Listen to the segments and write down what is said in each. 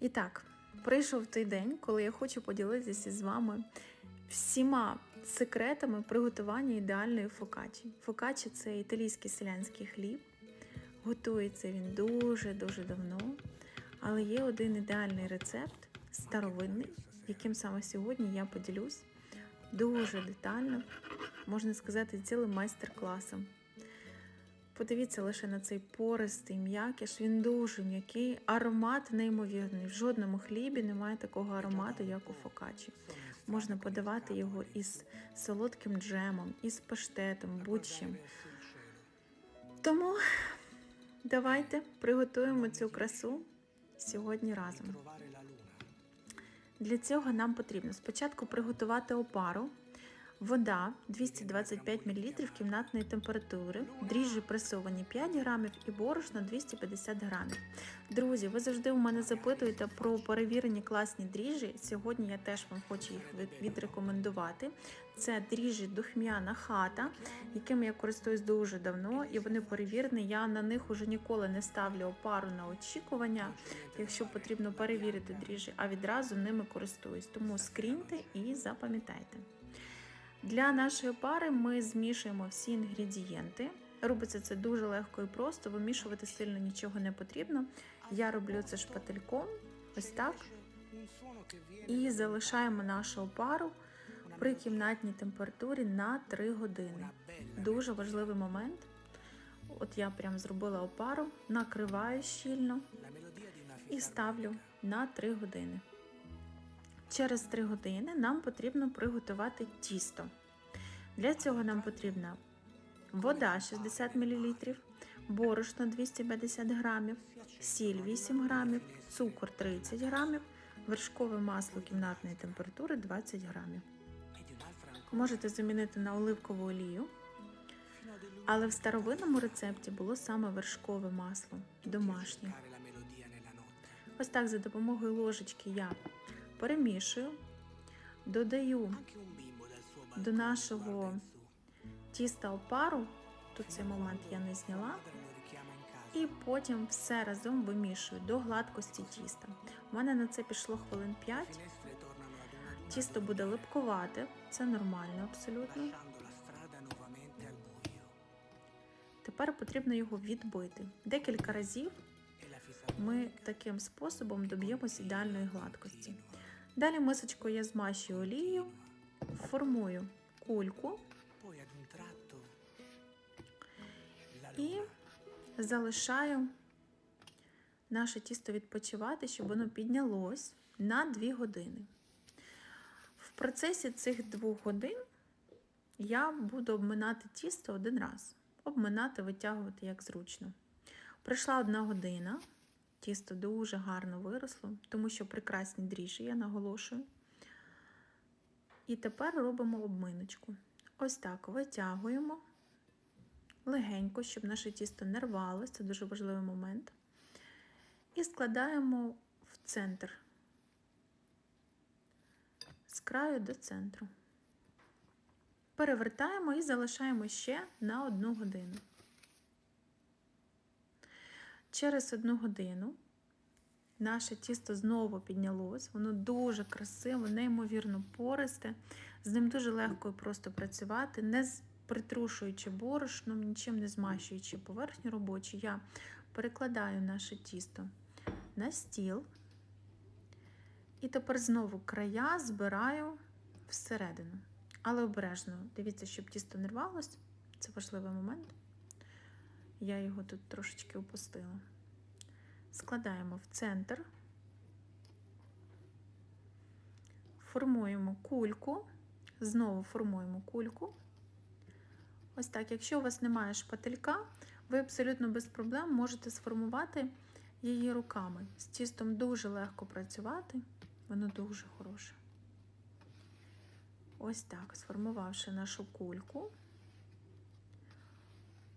І так, прийшов той день, коли я хочу поділитися з вами всіма секретами приготування ідеальної фокачі. Фокачі це італійський селянський хліб. Готується він дуже-дуже давно. Але є один ідеальний рецепт, старовинний, яким саме сьогодні я поділюсь дуже детально, можна сказати, цілим майстер-класом. Подивіться лише на цей пористий м'якіш, він дуже м'який, аромат неймовірний. В жодному хлібі немає такого аромату, як у фокачі. Можна подавати його із солодким джемом, із паштетом, будь-чим. Тому давайте приготуємо цю красу сьогодні разом. Для цього нам потрібно спочатку приготувати опару, вода 225 мл кімнатної температури, дріжджі пресовані 5 грамів і борошно 250 грамів. Друзі, ви завжди у мене запитуєте про перевірені класні дріжджі. Сьогодні я теж вам хочу їх відрекомендувати. Це дріжджі духмяна хата, якими я користуюсь дуже давно, і вони перевірені. Я на них уже ніколи не ставлю опару на очікування, якщо потрібно перевірити дріжджі, а відразу ними користуюсь. Тому скріньте і запам'ятайте. Для нашої пари ми змішуємо всі інгредієнти. Робиться це дуже легко і просто, вимішувати сильно нічого не потрібно. Я роблю це шпательком, ось так. І залишаємо нашу опару при кімнатній температурі на 3 години. Дуже важливий момент. От я прям зробила опару, накриваю щільно і ставлю на 3 години. Через 3 години нам потрібно приготувати тісто. Для цього нам потрібна вода 60 мл, борошно 250 грамів, сіль 8 грамів, цукор 30 грамів, вершкове масло кімнатної температури 20 грамів. Можете замінити на оливкову олію, але в старовинному рецепті було саме вершкове масло, домашнє. Ось так за допомогою ложечки я перемішую, додаю до нашого тіста опару, тут цей момент я не зняла, і потім все разом вимішую до гладкості тіста. У мене на це пішло хвилин 5. Тісто буде липкувати, це нормально абсолютно. Тепер потрібно його відбити. Декілька разів ми таким способом доб'ємось ідеальної гладкості. Далі мисочкою я змащую олією, формую кульку і залишаю наше тісто відпочивати, щоб воно піднялось на 2 години. В процесі цих 2 годин я буду обминати тісто один раз. Обминати, витягувати як зручно. Прийшла одна година, тісто дуже гарно виросло, тому що прекрасні дріжджі, я наголошую. І тепер робимо обминочку. Ось так витягуємо легенько, щоб наше тісто не рвалося, це дуже важливий момент. І складаємо в центр з краю до центру. Перевертаємо і залишаємо ще на одну годину. Через одну годину наше тісто знову піднялось, воно дуже красиве, неймовірно пористе. З ним дуже легко і просто працювати, не притрушуючи борошном, нічим не змащуючи поверхню робочу, я перекладаю наше тісто на стіл. І тепер знову края збираю всередину. Але обережно, дивіться, щоб тісто не рвалось, це важливий момент. Я його тут трошечки опустила. Складаємо в центр, формуємо кульку, знову формуємо кульку. Ось так, якщо у вас немає шпателька, ви абсолютно без проблем можете сформувати її руками. З тістом дуже легко працювати, воно дуже хороше. Ось так, сформувавши нашу кульку,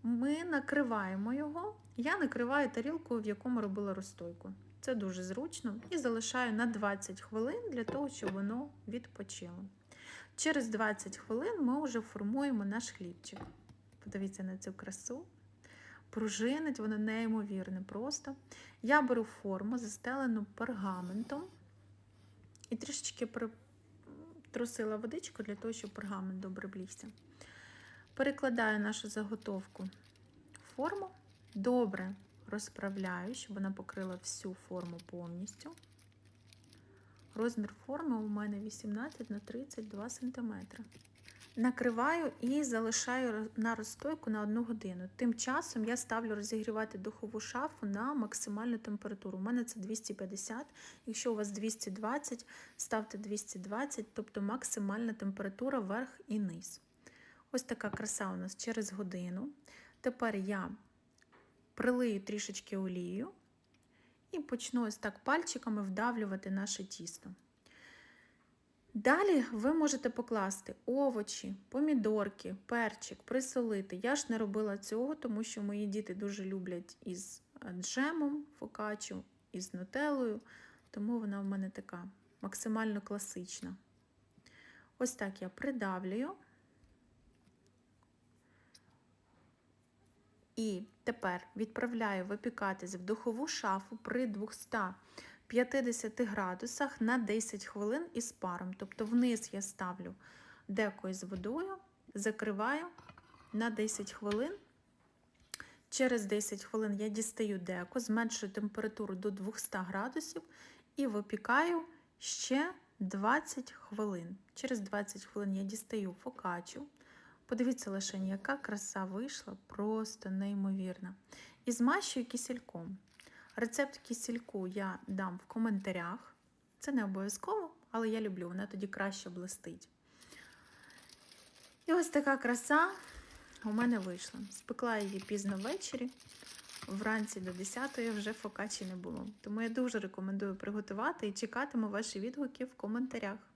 ми накриваємо його. Я накриваю тарілкою, в якому робила розстойку. Це дуже зручно і залишаю на 20 хвилин для того, щоб воно відпочило. Через 20 хвилин ми вже формуємо наш хлібчик. Подивіться на цю красу. пружинить, воно неймовірне просто. Я беру форму, застелену пергаментом і трішечки притрусила водичку для того, щоб пергамент добре влігся. Перекладаю нашу заготовку в форму, добре розправляю, щоб вона покрила всю форму повністю. Розмір форми у мене 18 на 32 см. Накриваю і залишаю на розстойку на 1 годину. Тим часом я ставлю розігрівати духову шафу на максимальну температуру. У мене це 250. Якщо у вас 220, ставте 220, тобто максимальна температура верх і низ. Ось така краса у нас через годину. Тепер я прилию трішечки олію і почну ось так пальчиками вдавлювати наше тісто. Далі ви можете покласти овочі, помідорки, перчик, присолити. Я ж не робила цього, тому що мої діти дуже люблять із джемом фокачу, із нутеллою, тому вона в мене така максимально класична. Ось так я придавлюю. І тепер відправляю випікатись в духову шафу при 250 градусах на 10 хвилин із паром. Тобто вниз я ставлю деко із водою, закриваю на 10 хвилин. Через 10 хвилин я дістаю деко, зменшую температуру до 200 градусів і випікаю ще 20 хвилин. Через 20 хвилин я дістаю фокачу. Подивіться лише, яка краса вийшла, просто неймовірна. І змащую кисільком. Рецепт кисільку я дам в коментарях. Це не обов'язково, але я люблю, вона тоді краще блистить. І ось така краса у мене вийшла. Спекла її пізно ввечері, вранці до 10 вже фокачі не було. Тому я дуже рекомендую приготувати і чекатиму ваші відгуки в коментарях.